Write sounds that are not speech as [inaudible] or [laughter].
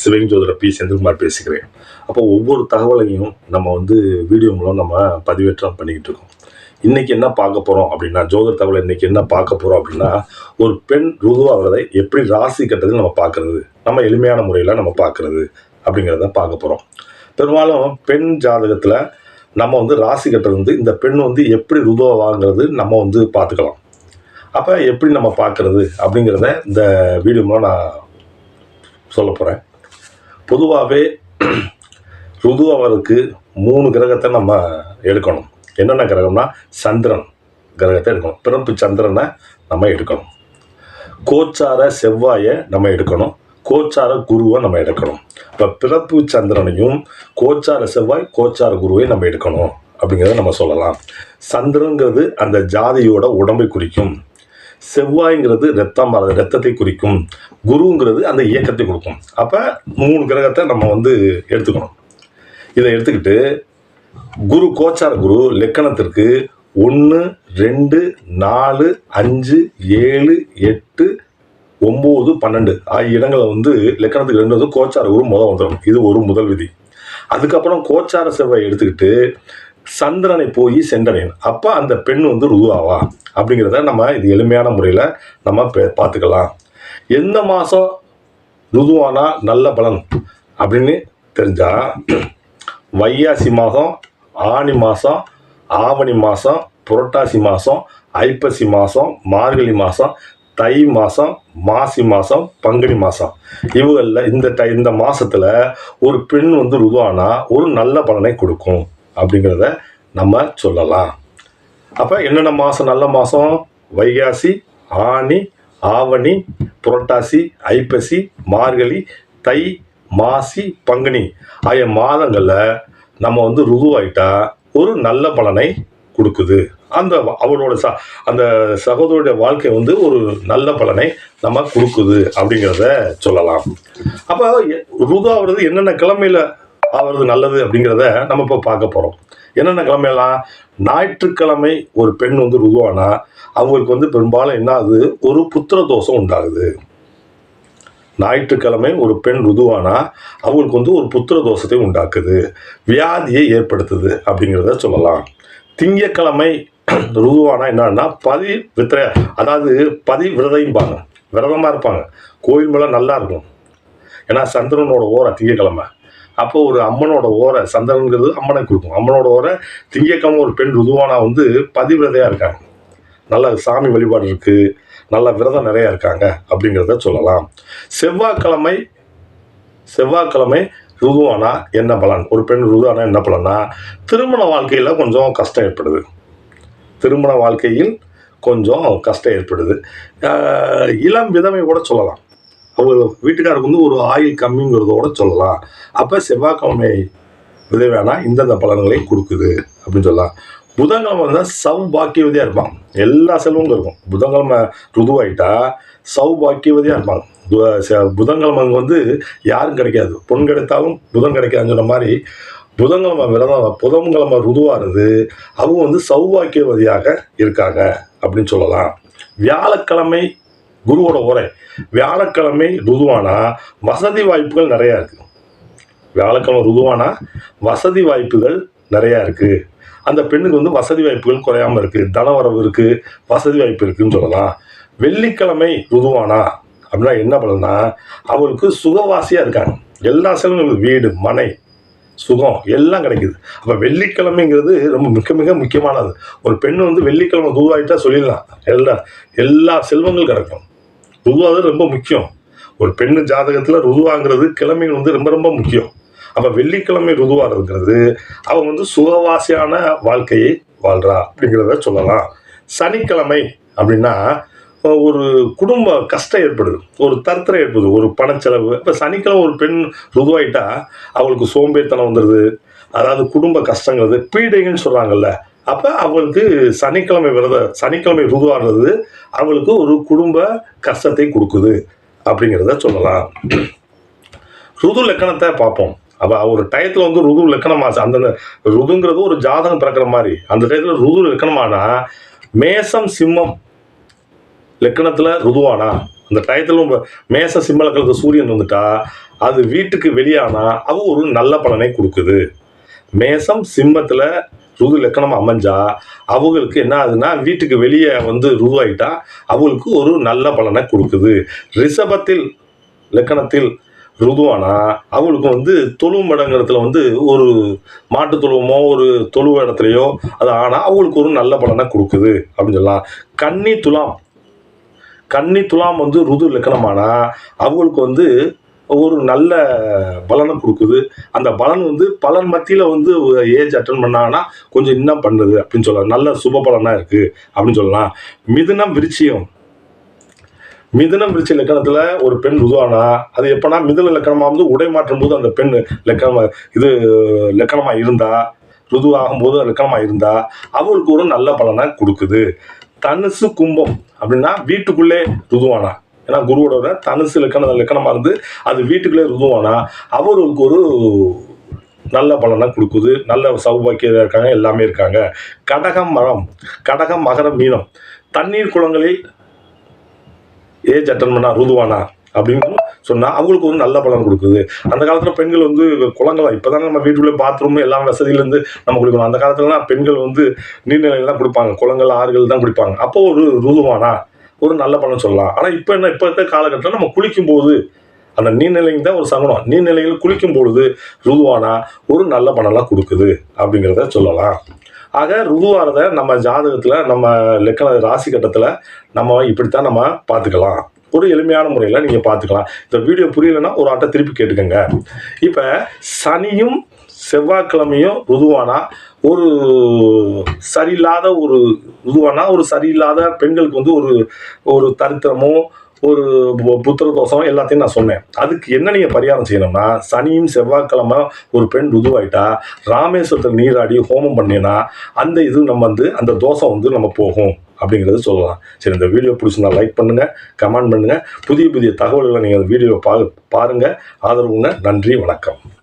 சிவகங்கை ஜோதிடர் பி செந்தில்குமார் பேசுகிறேன். அப்போ ஒவ்வொரு தகவலையும் நம்ம வந்து வீடியோ மூலம் நம்ம பதிவேற்றம் பண்ணிக்கிட்டு இருக்கோம். இன்றைக்கி என்ன பார்க்க போகிறோம் அப்படின்னா ஜோதிட தகவல் இன்றைக்கி என்ன பார்க்க போகிறோம் அப்படின்னா ஒரு பெண் ருதுவாகிறதை எப்படி ராசி கட்டத்தில் நம்ம பார்க்கறது நம்ம எளிமையான முறையில் நம்ம பார்க்குறது அப்படிங்கிறத பார்க்க போகிறோம் பெரும்பாலும் பெண் ஜாதகத்தில் நம்ம வந்து ராசி கட்டுறது வந்து இந்த பெண் வந்து எப்படி ருதுவாவாங்குறது நம்ம வந்து பார்த்துக்கலாம். அப்போ எப்படி நம்ம பார்க்கறது அப்படிங்கிறத இந்த வீடியோ மூலம் நான் சொல்ல போகிறேன் பொதுவாகவே ருதுவாவருக்கு மூணு கிரகத்தை நம்ம எடுக்கணும். என்னென்ன கிரகம்னா சந்திரன் கிரகத்தை எடுக்கணும். பிறப்பு சந்திரனை நம்ம எடுக்கணும். கோச்சார செவ்வாயை நம்ம எடுக்கணும். கோச்சார குருவை நம்ம எடுக்கணும். இப்போ பிறப்பு சந்திரனையும் கோச்சார செவ்வாய் கோச்சார குருவை நம்ம எடுக்கணும். அப்படிங்கிறத நம்ம சொல்லலாம். சந்திரங்கிறது அந்த ஜாதியோட உடம்பை குறிக்கும். செவ்வாய்ங்கிறது ரத்தம் அது ரத்தத்தை குறிக்கும். குருங்கிறது அந்த இயக்கத்தை கொடுக்கும். அப்போ மூணு கிரகத்தை நம்ம வந்து எடுத்துக்கணும். இதை எடுத்துக்கிட்டு குரு கோச்சார குரு லெக்கணத்திற்கு ஒன்று ரெண்டு நாலு அஞ்சு ஏழு எட்டு ஒம்பது பன்னெண்டு ஆகிய இடங்களை வந்து லெக்கணத்துக்கு ரெண்டு வந்து கோச்சார குரு முதல் வந்துடும் இது ஒரு முதல் விதி. அதுக்கப்புறம் கோச்சார செவ்வாய் எடுத்துக்கிட்டு சந்திரனை போய் சென்றடையணும் அப்போ அந்த பெண் வந்து ருதுவாவா அப்படிங்கிறத நம்ம இது எளிமையான முறையில் நம்ம பே- பார்த்துக்கலாம். எந்த மாதம் ருதுவானா நல்ல பலன் அப்படின்னு தெரிஞ்சால் வையாசி மாதம் ஆனி மாதம் ஆவணி மாதம் புரட்டாசி மாதம் ஐப்பசி மாதம் மார்கழி மாதம் தை மாதம் மாசி மாதம் பங்குனி மாதம் இவங்களில் இந்த டை இந்த மாதத்தில் ஒரு பெண் வந்து ருதுவானா ஒரு நல்ல பலனை கொடுக்கும். அப்படிங்கிறத நம்ம சொல்லலாம். அப்போ என்னென்ன மாதம் நல்ல மாதம் வைகாசி ஆனி ஆவணி புரட்டாசி ஐப்பசி மார்கழி தை மாசி பங்குனி ஆகிய மாதங்களில் நம்ம வந்து ருதுவாயிட்டா ஒரு நல்ல பலனை கொடுக்குது. அந்த அவளோட ச அந்த சகோதரருடைய வாழ்க்கை வந்து ஒரு நல்ல பலனை நம்ம கொடுக்குது அப்படிங்கிறத சொல்லலாம். அப்போ எ- என்னென்ன கிழமையில் ஆகிறது நல்லது அப்படிங்கிறத நம்ம இப்போ பார்க்க போகிறோம் என்னென்ன கிழமையெல்லாம் ஞாயிற்றுக்கிழமை ஒரு பெண் வந்து ருதுவானா அவங்களுக்கு வந்து பெரும்பாலும் என்ன ஆகுது? ஒரு புத்திர தோஷம் உண்டாகுது. ஞாயிற்றுக்கிழமை ஒரு பெண் ருதுவானா அவங்களுக்கு வந்து ஒரு புத்திர தோஷத்தை உண்டாக்குது. வியாதியை ஏற்படுத்துது அப்படிங்கிறத சொல்லலாம். திங்கக்கிழமை [clears throat] ருதுவானா என்னன்னா பதி வித்திர அதாவது பதி விரதைம்பாங்க. விரதமாக இருப்பாங்க. கோயில் மேலே நல்லா இருக்கும். ஏன்னா சந்திரனோட ஓரை திங்கக்கிழமை. அப்போ ஒரு அம்மனோட ஓரை சந்திரனுங்கிறது அம்மனை கொடுக்கும் அம்மனோட ஓரை திங்கக்கிழமை ஒரு பெண் ருதுவானா வந்து பதிவிரதையாக இருக்காங்க. நல்ல சாமி வழிபாடு இருக்குது நல்ல விரதம் நிறையா இருக்காங்க அப்படிங்கிறத சொல்லலாம். செவ்வாய்க்கிழமை செவ்வாய்க்கிழமை ருதுவானா என்ன பலன்? ஒரு பெண் ருதுவானா என்ன பலன்னா திருமண வாழ்க்கையில் கொஞ்சம் கஷ்டம் ஏற்படுது. திருமண வாழ்க்கையில் கொஞ்சம் கஷ்டம் ஏற்படுது. இளம் விதமை கூட சொல்லலாம். அவங்க வீட்டுக்காருக்கு வந்து ஒரு ஆயில் கம்மிங்கிறதோட சொல்லலாம். அப்போ செவ்வாய்க்கிழமை விதவையானா இந்தந்த பலன்களையும் கொடுக்குது அப்படின்னு சொல்லலாம். புதன்கிழமை வந்து சௌபாக்கியவதியாக இருப்பாங்க. எல்லா செல்வங்களும் இருக்கும். புதன்கிழமை ருதுவாயிட்டா சௌபாக்கியவதியாக இருப்பாங்க. பு- செ- புதன்கிழமை வந்து யாரும் கிடைக்காது. பொன் கிடைத்தாலும் புதன் கிடைக்காதுன்னு சொன்ன மாதிரி புதன்கிழமை விரதம் புதன்கிழமை ருதுவாகிறது அவங்க வந்து சௌபாக்கியவதியாக இருக்காங்க அப்படின்னு சொல்லலாம். வியாழக்கிழமை குருவோட உரை வியாழக்கிழமை ருதுவானா? வசதி வாய்ப்புகள் நிறையா இருக்குது வியாழக்கிழமை ருதுவானா? வசதி வாய்ப்புகள் நிறையா இருக்குது அந்த பெண்ணுக்கு வந்து வசதி வாய்ப்புகள் குறையாம இருக்குது தனவரவு இருக்குது வசதி வாய்ப்பு இருக்குன்னு சொல்லலாம். வெள்ளிக்கிழமை ருதுவானா? அப்படின்னா என்ன பண்ணலன்னா அவளுக்கு சுகவாசியாக இருக்காங்க. எல்லா செலவும் வீடு மனை சுகம் எல்லாம் கிடைக்குது. அப்போ வெள்ளிக்கிழமைங்கிறது ரொம்ப மிக மிக முக்கியமானது. ஒரு பெண் வந்து வெள்ளிக்கிழமை தூவாயிட்டா சொல்லிடலாம். எல்லா எல்லா செல்வங்கள் கிடைக்கும். ருதுவாகிறது ரொம்ப முக்கியம். ஒரு பெண்ணு ஜாதகத்தில் ருதுவாங்கிறது கிழமை வந்து ரொம்ப ரொம்ப முக்கியம். அப்போ வெள்ளிக்கிழமை ருதுவாகிறதுங்கிறது அவங்க வந்து சுகவாசியான வாழ்க்கையை வாழ்றா அப்படிங்கிறத சொல்லலாம். சனிக்கிழமை அப்படின்னா ஒரு குடும்ப கஷ்டம் ஏற்படுது. ஒரு தருத்திரம் ஏற்படுது. ஒரு பணச்செலவு. இப்போ சனிக்கிழமை ஒரு பெண் ருதுவாயிட்டா அவளுக்கு சோம்பேறித்தனம் வந்துடுது அதாவது குடும்ப கஷ்டங்கிறது பீடைகள்னு சொல்கிறாங்கல்ல அப்போ அவளுக்கு சனிக்கிழமை விரத சனிக்கிழமை ருதுவாகிறது அவளுக்கு ஒரு குடும்ப கஷ்டத்தை கொடுக்குது அப்படிங்கிறத சொல்லலாம். ருது லக்கணத்தை பார்ப்போம். அப்போ ஒரு டயத்தில் வந்து ருது லக்கணமாச்சு அந்த ருதுங்கிறது ஒரு ஜாதகம் பிறக்கிற மாதிரி. அந்த டயத்தில் ருது லக்கணமானா மேசம் சிம்மம் லக்கணத்தில் ருதுவானா? அந்த டயத்தில் மேச சிம்ம லக்கணத்தில் சூரியன் வந்துட்டா அது வீட்டுக்கு வெளியானா அவ ஒரு நல்ல பலனை கொடுக்குது. மேசம் சிம்மத்தில் ருது லக்கணம் அமைஞ்சா அவங்களுக்கு என்ன ஆகுதுன்னா வீட்டுக்கு வெளியே வந்து ருவாயிட்டா அவங்களுக்கு ஒரு நல்ல பலனை கொடுக்குது. ரிஷபத்தில் லக்கணத்தில் ருதுவானா அவங்களுக்கு வந்து தொழும் இடங்கிறதுல வந்து ஒரு மாட்டு தொழுவமோ ஒரு தொழுவ இடத்துலையோ அது ஆனால் அவங்களுக்கு ஒரு நல்ல பலனை கொடுக்குது அப்படின்னு சொல்லலாம். கன்னி துலாம். கன்னி துலாம் வந்து ருது லக்கணமானா அவங்களுக்கு வந்து ஒரு நல்ல பலனை கொடுக்குது. அந்த பலன் வந்து பலன் மத்தியில் வந்து ஏஜ் அட்டன் பண்ணாங்கன்னா கொஞ்சம் இன்னும் பண்ணுது அப்படின்னு சொல்லலாம். நல்ல சுப பலனாக இருக்குது அப்படின்னு சொல்லலாம். மிதுனம் விருச்சியம் மிதுனம் விருச்சி லக்கணத்தில் ஒரு பெண் ருதுவானா அது எப்போனா மிதுன லக்கணமாக வந்து உடை மாற்றும் போது அந்த பெண் லக்கணமாக இது லக்கணமாக இருந்தா ருதுவாகும்போது லக்கணமாக இருந்தா அவளுக்கு ஒரு நல்ல பலனை கொடுக்குது. தனுசு கும்பம் அப்படின்னா வீட்டுக்குள்ளே ருதுவானா. ஏன்னா குருவோட தனுசு லக்கணம் லக்கணமாக இருந்து அது வீட்டுக்குள்ளே ருதுவானா அவர்களுக்கு ஒரு நல்ல பலனாக கொடுக்குது. நல்ல சௌபாக்கியம் இருக்காங்க எல்லாமே இருக்காங்க. கடகம் மரம் கடகம் மகரம் மீனம். தண்ணீர் குளங்களில் ஏஜ் அட்டன் பண்ணா ருதுவானா அப்படின்னு சொன்னால் அவங்களுக்கு ஒரு நல்ல பலன் கொடுக்குது. அந்த காலத்தில் பெண்கள் வந்து குளங்களா இப்போ தானே நம்ம வீட்டுக்குள்ளே பாத்ரூம் எல்லாம் வசதியிலேருந்து நம்ம குளிக்கணும். அந்த காலத்துலலாம் பெண்கள் வந்து நீர்நிலையில் தான் குடிப்பாங்க குளங்கள் ஆறுகள் தான் குடிப்பாங்க அப்போ ஒரு ருதுவானா ஒரு நல்ல பலன் சொல்லலாம். ஆனால் இப்போ என்ன இப்போ இருக்க காலகட்டத்தில் நம்ம குளிக்கும்போது அந்த நீர்நிலைங்க தான் ஒரு சங்கடம். நீர்நிலையில் குளிக்கும் பொழுது ருதுவானா ஒரு நல்ல பலன்லாம் கொடுக்குது அப்படிங்கிறத சொல்லலாம். ஆக ருதுவானதை நம்ம ஜாதகத்தில் நம்ம லெக்கண ராசி கட்டத்தில் நம்ம இப்படித்தான் நம்ம பார்த்துக்கலாம். ஒரு எளிமையான முறையில் நீங்கள் பார்த்துக்கலாம். இந்த வீடியோ புரியலைன்னா ஒரு ஆட்டை திருப்பி கேட்டுக்கோங்க. இப்போ சனியும் செவ்வாய்க்கிழமையும் ருதுவானா ஒரு சரியில்லாத ஒரு இதுவானா ஒரு சரியில்லாத பெண்களுக்கு வந்து ஒரு ஒரு தரித்திரமோ ஒரு பு- புத்திர தோஷம் எல்லாத்தையும் நான் சொன்னேன். அதுக்கு என்ன நீங்கள் பரிகாரம் செய்யணும்னா சனியும் செவ்வாய்க்கிழமை ஒரு பெண் ருதுவாயிட்டா ராமேஸ்வரத்தில் நீராடி ஹோமம் பண்ணினா அந்த இது நம்ம வந்து அந்த தோஷம் வந்து நம்ம போகும் அப்படிங்கிறது சொல்லலாம். சரி இந்த வீடியோ பிடிச்சிருந்தா லைக் பண்ணுங்கள் கமெண்ட் பண்ணுங்கள் புதிய புதிய தகவல்களை நீங்கள் அந்த வீடியோவை பா பாருங்கள் ஆதரவுங்க நன்றி வணக்கம்.